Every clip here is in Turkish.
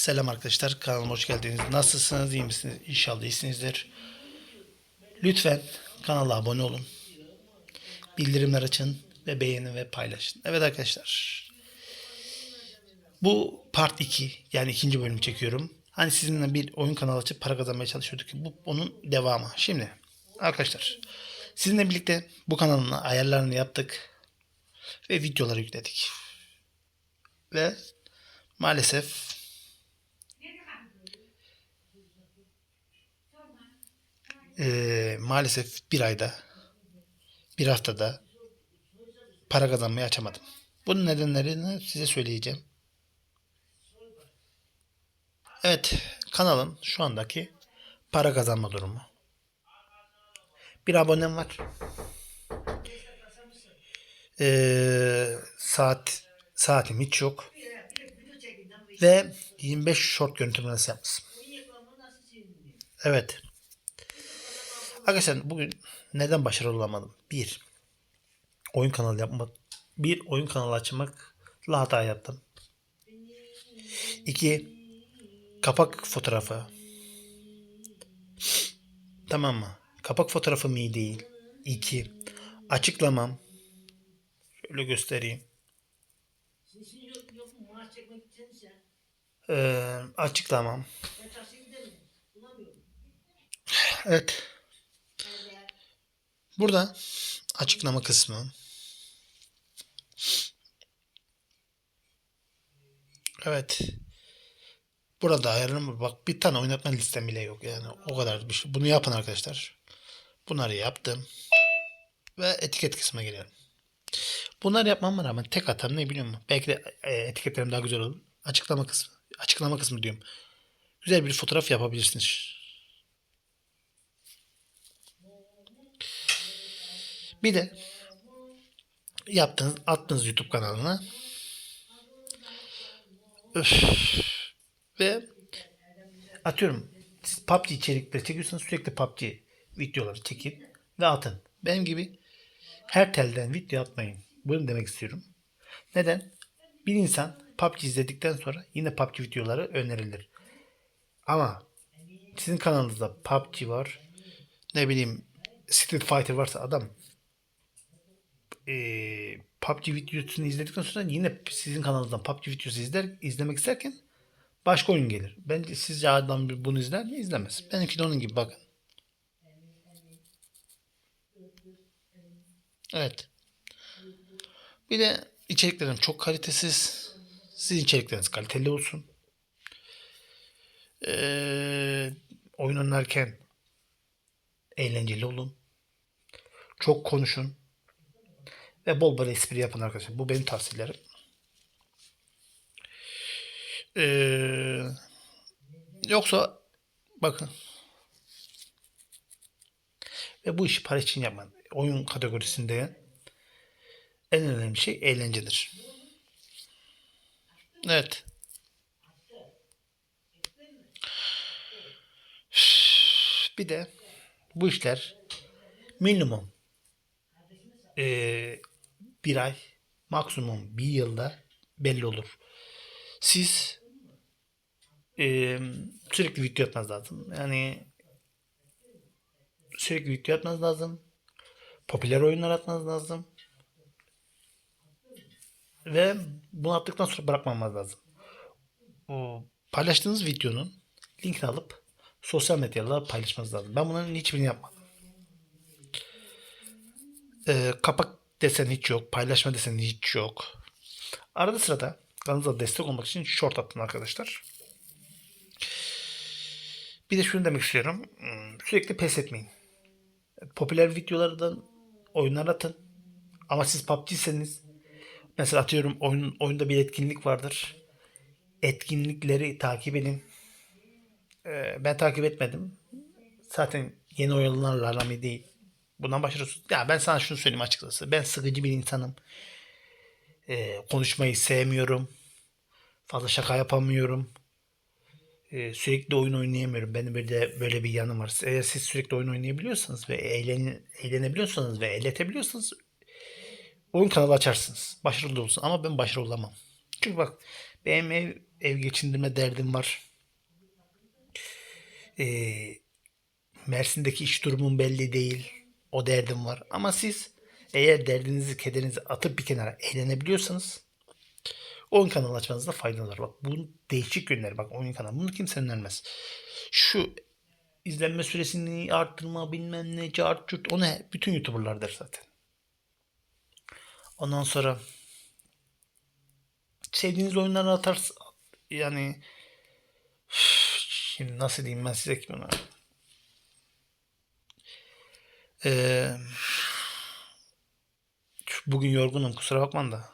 Selam arkadaşlar kanalıma hoş geldiniz. Nasılsınız iyi misiniz? İnşallah iyisinizdir. Lütfen kanala abone olun. Bildirimler açın ve beğenin ve paylaşın. Evet arkadaşlar. Bu part 2 yani ikinci bölümü çekiyorum. Hani sizinle bir oyun kanalı açıp para kazanmaya çalışıyorduk. Bu onun devamı. Şimdi arkadaşlar sizinle birlikte bu kanalın ayarlarını yaptık ve videoları yükledik. Ve maalesef eee, maalesef bir ayda bir haftada para kazanmayı açamadım. Bunun nedenlerini size söyleyeceğim. Evet, kanalın şu andaki para kazanma durumu. Bir abonem var. Ee, saat saatim hiç yok. Ve 25 short görüntülemesi yapmışım. Evet. Arkadaşlar bugün neden başarılı olamadım? Bir, oyun kanalı yapmak. Bir, oyun kanalı açmakla hata yaptım. İki, kapak fotoğrafı. Tamam mı? Kapak fotoğrafım iyi değil. İki, açıklamam. Şöyle göstereyim. Ee, açıklamam. Evet. Burada açıklama kısmı. Evet. Burada ayarım bak bir tane oynatma listem bile yok yani o kadar bir şey. Bunu yapın arkadaşlar. Bunları yaptım. Ve etiket kısmına geliyorum. Bunları yapmama rağmen tek hatam ne biliyor musun? Belki de e, etiketlerim daha güzel olur. Açıklama kısmı. Açıklama kısmı diyorum. Güzel bir fotoğraf yapabilirsiniz. Bir de yaptığınız, attığınız YouTube kanalına Öf. ve atıyorum siz PUBG içerikleri çekiyorsanız sürekli PUBG videoları çekin ve atın. Benim gibi her telden video atmayın. Bunu demek istiyorum. Neden? Bir insan PUBG izledikten sonra yine PUBG videoları önerilir. Ama sizin kanalınızda PUBG var. Ne bileyim Street Fighter varsa adam e, PUBG videosunu izledikten sonra yine sizin kanalınızdan PUBG videosu izler, izlemek isterken başka oyun gelir. Bence sizce adam bunu izler mi? İzlemez. Benimki de onun gibi bakın. Evet. Bir de içeriklerim çok kalitesiz. Sizin içerikleriniz kaliteli olsun. Ee, oyun oynarken eğlenceli olun. Çok konuşun. Ve bol bol espri yapın arkadaşlar. Bu benim tavsiyelerim. Ee, yoksa bakın ve bu işi para için yapmayın. Oyun kategorisinde en önemli şey eğlencedir. Evet. Bir de bu işler minimum eee, bir ay maksimum bir yılda belli olur. Siz eee, sürekli video atmanız lazım. Yani sürekli video atmanız lazım. Popüler oyunlar atmanız lazım. Ve bunu attıktan sonra bırakmamanız lazım. O paylaştığınız videonun linkini alıp sosyal medyalarda paylaşmanız lazım. Ben bunların hiçbirini yapmadım. Ee, kapak desen hiç yok. Paylaşma desen hiç yok. Arada sırada kanalınıza destek olmak için short attım arkadaşlar. Bir de şunu demek istiyorum. Hmm, Sürekli pes etmeyin. Popüler videolardan oyunlar atın. Ama siz PUBG'seniz mesela atıyorum oyun, oyunda bir etkinlik vardır. Etkinlikleri takip edin. Ee, ben takip etmedim. Zaten yeni oyunlarla aram değil. Bundan başlıyorsun. Ya ben sana şunu söyleyeyim açıkçası. Ben sıkıcı bir insanım. Ee, konuşmayı sevmiyorum. Fazla şaka yapamıyorum. Ee, sürekli oyun oynayamıyorum. Benim böyle böyle bir yanım var. Eğer siz sürekli oyun oynayabiliyorsanız ve eğlen, eğlenebiliyorsanız ve eğletebiliyorsanız oyun kanalı açarsınız. Başarılı olursun. Ama ben başarılı olamam. Çünkü bak benim ev ev geçindirme derdim var. Ee, Mersin'deki iş durumum belli değil. O derdim var. Ama siz eğer derdinizi, kederinizi atıp bir kenara eğlenebiliyorsanız oyun kanalı açmanızda faydalı var. Bak bunun değişik yönleri bak oyun kanalı. Bunu kimse önermez. Şu izlenme süresini arttırma bilmem ne cart curt onu bütün youtuberlar der zaten. Ondan sonra sevdiğiniz oyunları atarsın yani şimdi nasıl diyeyim ben size ki bunu Ee, bugün yorgunum kusura bakmayın da.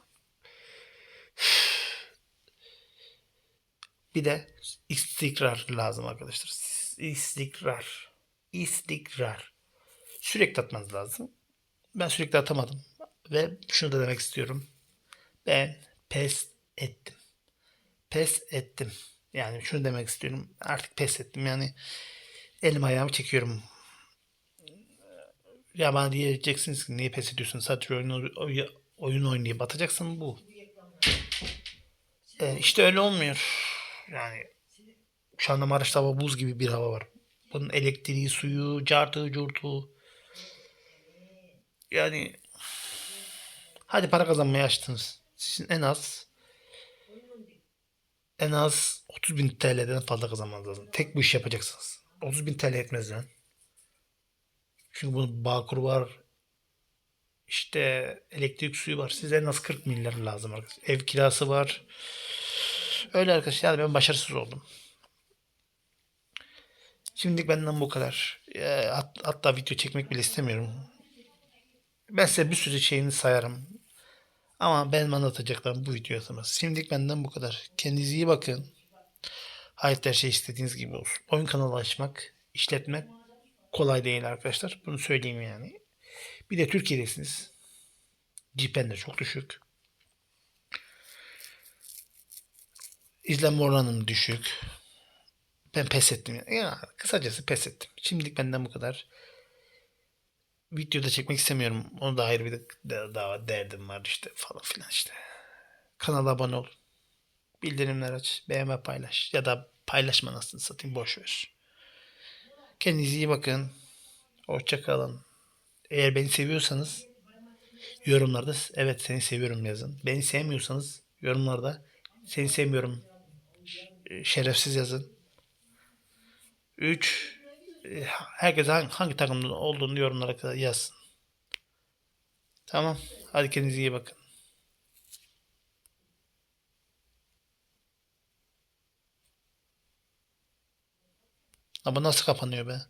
Bir de istikrar lazım arkadaşlar. İstikrar. İstikrar. Sürekli atmanız lazım. Ben sürekli atamadım. Ve şunu da demek istiyorum. Ben pes ettim. Pes ettim. Yani şunu demek istiyorum. Artık pes ettim. Yani elim ayağımı çekiyorum ya bana diyeceksiniz ki niye pes ediyorsun sadece oyun, oy- oyun oynayıp atacaksın bu e, işte öyle olmuyor yani şu anda Maraş'ta hava buz gibi bir hava var bunun elektriği suyu cartı curtu yani hadi para kazanmaya açtınız sizin en az en az 30 bin TL'den fazla kazanmanız lazım. Tek bu iş yapacaksınız. 30 bin TL etmez lan. Çünkü bunun Bağkur var. İşte elektrik suyu var. Size az 40 milyar lazım arkadaşlar. Ev kirası var. Öyle arkadaşlar. Ben başarısız oldum. Şimdilik benden bu kadar. Ee, hat- hatta video çekmek bile istemiyorum. Ben size bir sürü şeyini sayarım. Ama benim anlatacaklarım bu video atılmaz. Şimdilik benden bu kadar. Kendinize iyi bakın. Hayat her şey istediğiniz gibi olsun. Oyun kanalı açmak, işletmek kolay değil arkadaşlar. Bunu söyleyeyim yani. Bir de Türkiye'desiniz. GPN de çok düşük. İzlenme oranım düşük. Ben pes ettim. Ya, kısacası pes ettim. Şimdilik benden bu kadar. Videoda çekmek istemiyorum. Onu da ayrı bir de- daha derdim var işte falan filan işte. Kanala abone ol. Bildirimler aç. Beğenme paylaş. Ya da paylaşma nasıl satayım boş ver. Kendinize iyi bakın. Hoşça kalın. Eğer beni seviyorsanız yorumlarda evet seni seviyorum yazın. Beni sevmiyorsanız yorumlarda seni sevmiyorum şerefsiz yazın. 3 herkes hangi, hangi takımda olduğunu yorumlara yazsın. Tamam. Hadi kendinize iyi bakın. Ama nasıl kapanıyor be?